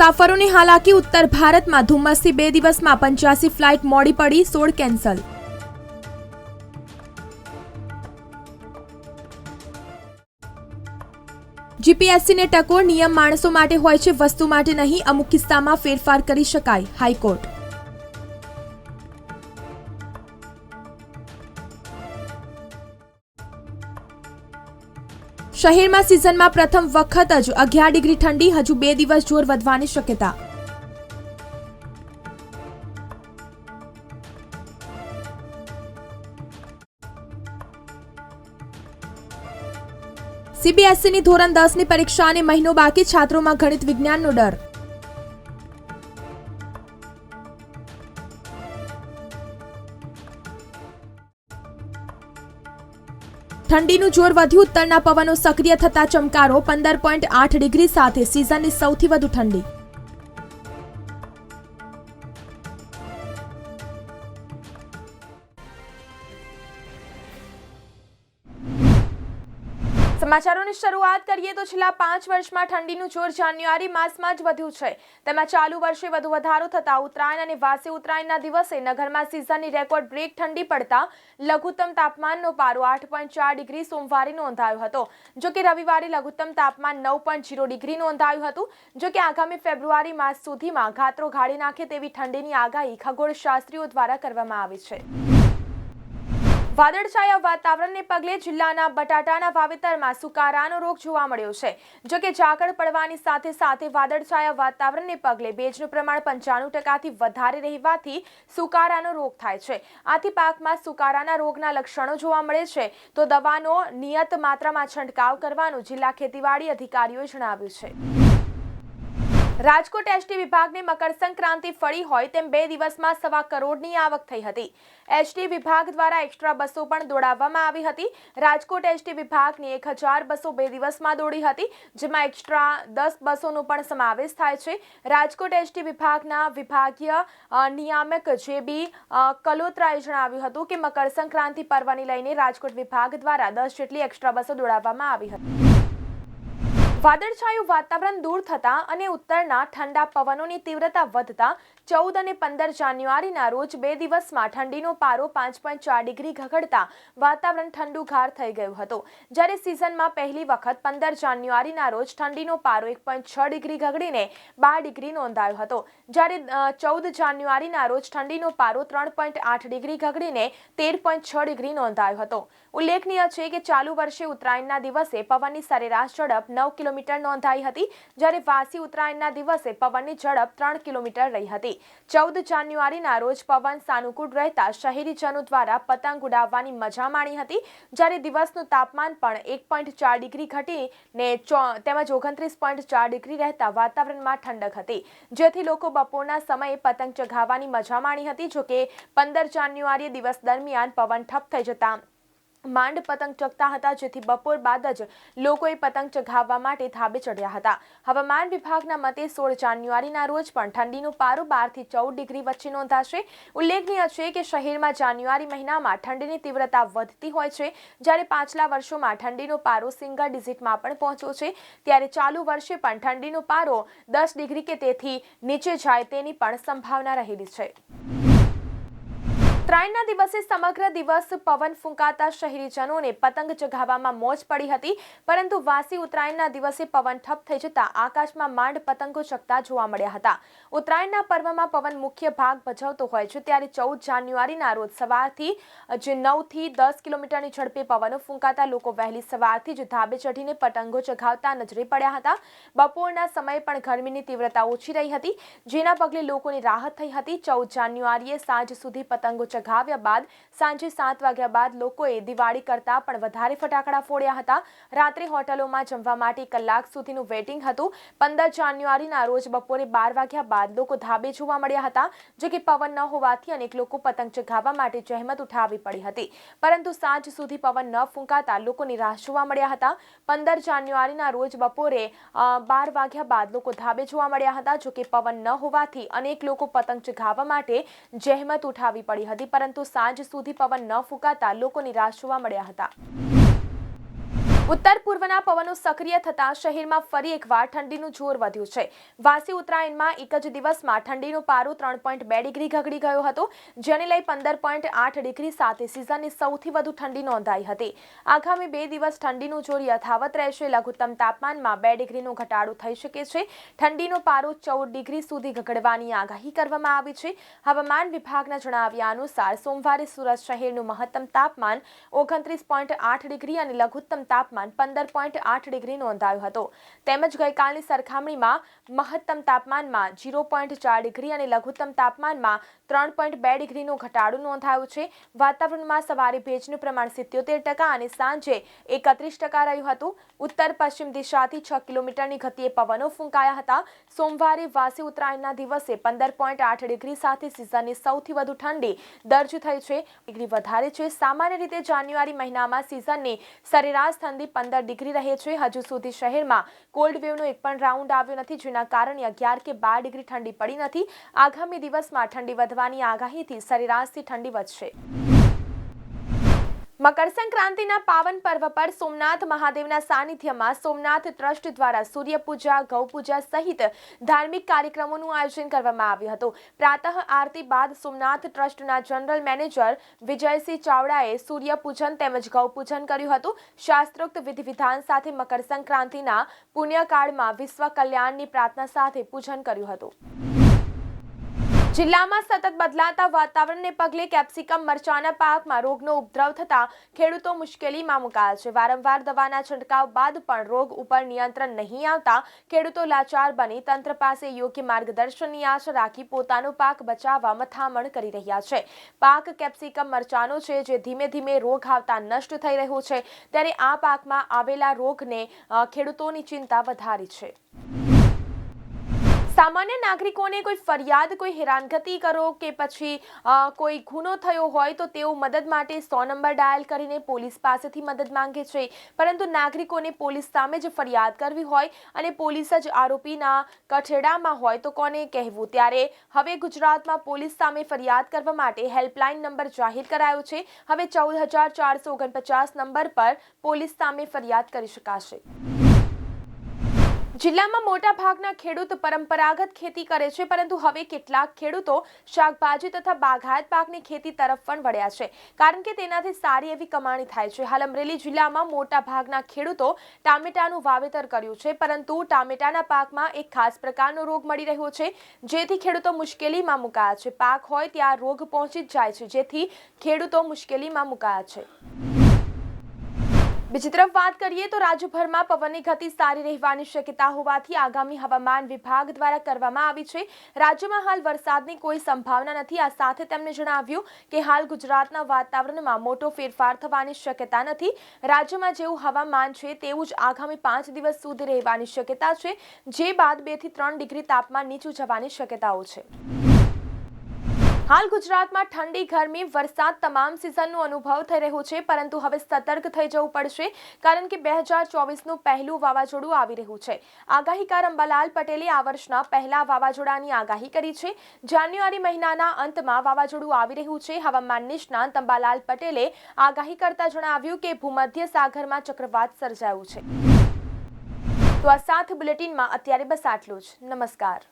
મુસાફરોની હાલાકી, ઉત્તર ભારતમાં ધુમ્મસથી બે દિવસમાં પંચ્યાસી ફ્લાઇટ મોડી પડી, સોળ કેન્સલ. જીપીએસસીને ટકોર, નિયમ માણસો માટે હોય છે, વસ્તુ માટે નહીં, અમુક કિસ્સામાં ફેરફાર કરી શકાય, હાઈકોર્ટ. શહેરમાં સિઝનમાં પ્રથમ વખત જ અગિયાર ડિગ્રી ઠંડી, હજુ બે દિવસ જોર વધવાની શક્યતા. સીબીએસઈની ધોરણ દસની પરીક્ષાને મહિનો બાકી, છાત્રોમાં ગણિત વિજ્ઞાનનો ડર. ઠંડીનું જોર વધ્યું, ઉત્તરના પવનો સક્રિય થતા ચમકારો, પંદર પોઈન્ટ આઠ ડિગ્રી સાથે, સિઝનની સૌથી વધુ ઠંડી. સમાચારોની શરૂઆત કરીએ તો છેલ્લા પાંચ વર્ષમાં ઠંડીનું જોર જાન્યુઆરી માસમાં જ વધ્યું છે. તેમાં ચાલુ વર્ષે વધુ વધારો થતા ઉત્તરાયણ અને વાસી ઉત્તરાયણના દિવસે નગરમાં સિઝનની રેકોર્ડ બ્રેક ઠંડી પડતા લઘુત્તમ તાપમાનનો પારો આઠ પોઈન્ટ ચાર ડિગ્રી સોમવારે નોંધાયો હતો. જો કે રવિવારે લઘુત્તમ તાપમાન નવ પોઈન્ટ જીરો ડિગ્રી નોંધાયું હતું. જો કે આગામી ફેબ્રુઆરી માસ સુધીમાં ગાત્રો ગાળી નાખે તેવી ઠંડીની આગાહી ખગોળશાસ્ત્રીઓ દ્વારા કરવામાં આવી છે. વાદળછાયા વાતાવરણને પગલે જિલ્લાના બટાટાના વાવેતરમાં સુકારાનો રોગ જોવા મળ્યો છે. જો કે ઝાકળ પડવાની સાથે સાથે વાદળછાયા વાતાવરણને પગલે ભેજનું પ્રમાણ પંચાણું ટકાથી વધારે રહેવાથી સુકારાનો રોગ થાય છે. આથી પાકમાં સુકારાના રોગના લક્ષણો જોવા મળે છે. તો દવાનો નિયત માત્રામાં છંટકાવ કરવાનું જિલ્લા ખેતીવાડી અધિકારીઓએ જણાવ્યું છે. રાજકોટ એસટી વિભાગને મકર સંક્રાંતિ ફળી હોય તેમ બે દિવસમાં સવા કરોડની આવક થઈ હતી. એસટી વિભાગ દ્વારા એક્સ્ટ્રા બસો પણ દોડાવવામાં આવી હતી. રાજકોટ એસટી વિભાગની એક હજાર બસો બે દિવસમાં દોડી હતી, જેમાં એક્સ્ટ્રા દસ બસોનો પણ સમાવેશ થાય છે. રાજકોટ એસટી વિભાગના વિભાગીય નિયામક જે બી કલોત્રાએ જણાવ્યું હતું કે મકર સંક્રાંતિ પર્વને લઈને રાજકોટ વિભાગ દ્વારા દસ જેટલી એક્સ્ટ્રા બસો દોડાવવામાં આવી હતી. વાદળછાયું વાતાવરણ દૂર થતાં અને ઉત્તરના ઠંડા પવનોની તીવ્રતા વધતા ચૌદ અને પંદર જાન્યુઆરીના રોજ બે દિવસમાં ઠંડીનો પારો પાંચ પોઈન્ટ ચાર ડિગ્રી ઘગડતા વાતાવરણ ઠંડુગાર થઈ ગયું હતું. જ્યારે સિઝનમાં પહેલી વખત પંદર જાન્યુઆરીના રોજ ઠંડીનો પારો એક પોઈન્ટ છ ડિગ્રી ઘગડીને બાર ડિગ્રી નોંધાયો હતો. જ્યારે ચૌદ જાન્યુઆરીના રોજ ઠંડીનો પારો ત્રણ પોઈન્ટ આઠ ડિગ્રી ઘગડીને તેર પોઈન્ટ છ ડિગ્રી નોંધાયો હતો. ઉલ્લેખનીય છે કે ચાલુ વર્ષે ઉત્તરાયણના દિવસે પવનની સરેરાશ ઝડપ નવ કિલોમીટર નોંધાઈ હતી. જ્યારે વાસી ઉત્તરાયણના દિવસે પવનની ઝડપ ત્રણ કિલોમીટર રહી હતી. ચૌદ જાન્યુઆરીના રોજ પવન સાનુકૂળ રહેતા શહેરીજનો દ્વારા પતંગ ઉડાવવાની મજા માણી હતી, જ્યારે દિવસનું તાપમાન પણ એક પોઈન્ટ ચાર ડિગ્રી ઘટીને તેમજ ઓગણત્રીસ પોઈન્ટ ચાર ડિગ્રી રહેતા વાતાવરણમાં ઠંડક હતી, જેથી લોકો બપોરના સમયે પતંગ ચગાવવાની મજા માણી હતી, જોકે પંદર જાન્યુઆરીએ દિવસ દરમિયાન પવન ઠપ થઈ જતા માંડ પતંગ ચગતા હતા, જેથી બપોર બાદ જ લોકોએ પતંગ ચગાવવા માટે ધાબે ચડ્યા હતા. હવામાન વિભાગના મતે સોળ જાન્યુઆરીના રોજ પણ ઠંડીનું પારો બારથી ચૌદ ડિગ્રી વચ્ચે નોંધાશે. ઉલ્લેખનીય છે કે શહેરમાં જાન્યુઆરી મહિનામાં ઠંડીની તીવ્રતા વધતી હોય છે, જ્યારે પાછલા વર્ષોમાં ઠંડીનો પારો સિંગલ ડિજિટમાં પણ પહોંચ્યો છે. ત્યારે ચાલુ વર્ષે પણ ઠંડીનો પારો દસ ડિગ્રી કે તેથી નીચે જાય તેની પણ સંભાવના રહેલી છે. ઉત્તરાયણના દિવસે સમગ્ર દિવસ પવન ફૂંકાતા શહેરીજનોને પતંગ ચગાવવામાં મોજ પડી હતી, પરંતુ વાસી ઉત્તરાયણના દિવસે પવન ઠપ થઈ જતા આકાશમાં માંડ પતંગો ચગતા જોવા મળ્યા હતા. ઉત્તરાયણના પર્વમાં પવન મુખ્ય ભાગ ભજવતો હોય છે, ત્યારે ચૌદ જાન્યુઆરીના રોજ સવારથી જે નવથી દસ કિલોમીટરની ઝડપે પવનો ફૂંકાતા લોકો વહેલી સવારથી જ ધાબે ચઢીને પતંગો ચગાવતા નજરે પડ્યા હતા. બપોરના સમયે પણ ગરમીની તીવ્રતા ઓછી રહી હતી, જેના પગલે લોકોની રાહત થઈ હતી. ચૌદ જાન્યુઆરીએ સાંજ સુધી પતંગો ચગાવવા ચગાવ્યા બાદ સાંજે સાત વાગ્યા બાદ લોકોએ દિવાળી કરતાં પણ વધારે ફટાકડા ફોડ્યા હતા. રાત્રે હોટલોમાં જમવા માટે કલાક સુધીનું વેઇટિંગ હતું. પંદર જાન્યુઆરીના રોજ બપોરે બાર વાગ્યા બાદ લોકો ધાબે જોવા મળ્યા હતા, જો કે પવન ન હોવાથી અનેક લોકો પતંગ ચગાવવા માટે જહેમત ઉઠાવવી પડી હતી. પરંતુ સાંજ સુધી પવન ન ફૂંકાતા લોકો નિરાશ જોવા મળ્યા હતા. પંદર જાન્યુઆરીના રોજ બપોરે બાર વાગ્યા બાદ લોકો ધાબે જોવા મળ્યા હતા, જો કે પવન ન હોવાથી અનેક લોકો પતંગ ચગાવવા માટે જહેમત ઉઠાવી પડી હતી. પરંતુ સાંજ સુધી પવન ન ફૂંકાતા લોકો નિરાશ જોવા મળ્યા હતા. ઉત્તર પૂર્વના પવનો સક્રિય થતા શહેરમાં ફરી એકવાર ઠંડીનું જોર વધ્યું છે. વાસી ઉત્તરાયણમાં એક જ દિવસમાં ઠંડીનો પારો ત્રણ પોઈન્ટ બે ડિગ્રી ગગડી ગયો હતો, જેને લઈ પંદર પોઈન્ટ આઠ ડિગ્રી સાથે સિઝનની સૌથી વધુ ઠંડી નોંધાઈ હતી. આગામી બે દિવસ ઠંડીનું જોર યથાવત રહેશે. લઘુત્તમ તાપમાનમાં બે ડિગ્રીનો ઘટાડો થઈ શકે છે. ઠંડીનો પારો ચૌદ ડિગ્રી સુધી ગગડવાની આગાહી કરવામાં આવી છે. હવામાન વિભાગના જણાવ્યા અનુસાર સોમવારે સુરત શહેરનું મહત્તમ તાપમાન ઓગણત્રીસ પોઈન્ટ આઠ ડિગ્રી અને લઘુત્તમ તાપમાન પંદર પોઈન્ટ આઠ ડિગ્રી નોંધાયું હતું. તેમજ ગઈકાલની સરખામણીમાં મહત્તમ તાપમાનમાં ઝીરો પોઈન્ટ ચાર ડિગ્રી અને લઘુત્તમ તાપમાનમાં ત્રણ પોઈન્ટ બે ડિગ્રીનો ઘટાડો નોંધાયો છે. વાતાવરણમાં સવારે ભેજનું પ્રમાણ સિત્યોતેર ટકા અને સાંજે એકત્રીસ ટકા રહ્યું હતું. ઉત્તર પશ્ચિમ દિશાથી છ કિલોમીટરની ગતિએ પવનો ફૂંકાયા હતા. સોમવારે વાસી ઉત્તરાયણના દિવસે પંદર પોઈન્ટ આઠ ડિગ્રી સાથે સિઝનની સૌથી વધુ ઠંડી દર્જ થઈ છે. ડિગ્રી વધારે છે. સામાન્ય રીતે જાન્યુઆરી મહિનામાં સિઝનની સરેરાશ ઠંડી પંદર ડિગ્રી રહે છે. હજુ સુધી શહેરમાં કોલ્ડ વેવનો એક પણ રાઉન્ડ આવ્યો નથી, જેના કારણે અગિયાર કે બાર ડિગ્રી ઠંડી પડી નથી. આગામી દિવસમાં ઠંડી વધવાની આગાહીથી સરેરાશથી ઠંડી વધશે. મકર સંક્રાંતિના પાવન પર્વ પર સોમનાથ મહાદેવના સાનિધ્યમાં સોમનાથ ટ્રસ્ટ દ્વારા સૂર્યપૂજા, ગૌપૂજા સહિત ધાર્મિક કાર્યક્રમોનું આયોજન કરવામાં આવ્યું હતું. પ્રાતઃ આરતી બાદ સોમનાથ ટ્રસ્ટના જનરલ મેનેજર વિજયસિંહ ચાવડાએ સૂર્યપૂજન તેમજ ગૌપૂજન કર્યું હતું. શાસ્ત્રોક્ત વિધિ વિધાન સાથે મકર સંક્રાંતિના પુણ્યકાળમાં વિશ્વ કલ્યાણની પ્રાર્થના સાથે પૂજન કર્યું હતું. જિલ્લામાં સતત બદલાતા વાતાવરણને પગલે કેપ્સિકમ મરચાના પાકમાં રોગનો ઉપદ્રવ થતા ખેડૂતો મુશ્કેલીમાં મુકાયા છે. વારંવાર દવાના છંટકાવ બાદ પણ રોગ ઉપર નિયંત્રણ નહીં આવતા ખેડૂતો લાચાર બની તંત્ર પાસે યોગ્ય માર્ગદર્શનની આશા રાખી પોતાનો પાક બચાવવા મથામણ કરી રહ્યા છે. પાક કેપ્સિકમ મરચાનો છે જે ધીમે ધીમે રોગ આવતા નષ્ટ થઈ રહ્યો છે. ત્યારે આ પાકમાં આવેલા રોગને ખેડૂતોની ચિંતા વધારી છે. સામાન્ય નાગરિકોને કોઈ ફરિયાદ, કોઈ હેરાનગતિ કરો કે પછી કોઈ ગુનો થયો હોય તો તેઓ મદદ માટે સો નંબર ડાયલ કરીને પોલીસ પાસેથી મદદ માંગે છે. પરંતુ નાગરિકોને પોલીસ સામે જ ફરિયાદ કરવી હોય અને પોલીસ જ આરોપીના કઠેડામાં હોય તો કોને કહેવું? ત્યારે હવે ગુજરાતમાં પોલીસ સામે ફરિયાદ કરવા માટે હેલ્પલાઇન નંબર જાહેર કરાયો છે. હવે ચૌદ હજાર ચારસો ઓગણપચાસ નંબર પર પોલીસ સામે ફરિયાદ કરી શકાશે. જિલ્લામાં મોટા ભાગના ખેડૂત પરંપરાગત ખેતી કરે છે, પરંતુ હવે કેટલાક ખેડૂતો શાકભાજી તથા બાગાયત પાકની ખેતી તરફ પણ વળ્યા છે, કારણ કે તેનાથી સારી એવી કમાણી થાય છે. હાલ અમરેલી જિલ્લામાં મોટા ભાગના ખેડૂતો ટામેટાનું વાવેતર કર્યું છે, પરંતુ ટામેટાના પાકમાં એક ખાસ પ્રકારનો રોગ મળી રહ્યો છે, જેથી ખેડૂતો મુશ્કેલીમાં મુકાયા છે. પાક હોય ત્યાં રોગ પહોંચી જ જાય છે, જેથી ખેડૂતો મુશ્કેલીમાં મુકાયા છે. બીજી તરફ વાત કરીએ તો રાજ્યભરમાં પવનની ગતિ સારી રહેવાની શક્યતા હોવાથી આગામી હવામાન વિભાગ દ્વારા કરવામાં આવી છે. રાજ્યમાં હાલ વરસાદની કોઈ સંભાવના નથી. આ સાથે તેમણે જણાવ્યું કે હાલ ગુજરાતના વાતાવરણમાં મોટો ફેરફાર થવાની શક્યતા નથી. રાજ્યમાં જેવું હવામાન છે, તેવું જ આગામી પાંચ દિવસ સુધી રહેવાની શક્યતા છે. જે બાદ બેથી ત્રણ ડિગ્રી તાપમાન નીચું જવાની શક્યતાઓ છે. હાલ ગુજરાતમાં ઠંડી, ગરમી, વરસાદ તમામ સિઝનનો અનુભવ થઈ રહ્યો છે, પરંતુ હવે સતર્ક થઈ જવું પડશે, કારણ કે બે હજાર ચોવીસનું પહેલું વાવાઝોડું આવી રહ્યું છે. આગાહીકાર અંબાલાલ પટેલે આ વર્ષના પહેલા વાવાઝોડાની આગાહી કરી છે. જાન્યુઆરી મહિનાના અંતમાં વાવાઝોડું આવી રહ્યું છે. હવામાન નિષ્ણાંત અંબાલાલ પટેલે આગાહી કરતા જણાવ્યું કે ભૂમધ્ય સાગરમાં ચક્રવાત સર્જાયું છે. તો આ સાથ બુલેટિનમાં અત્યારે બસ આટલું જ. નમસ્કાર.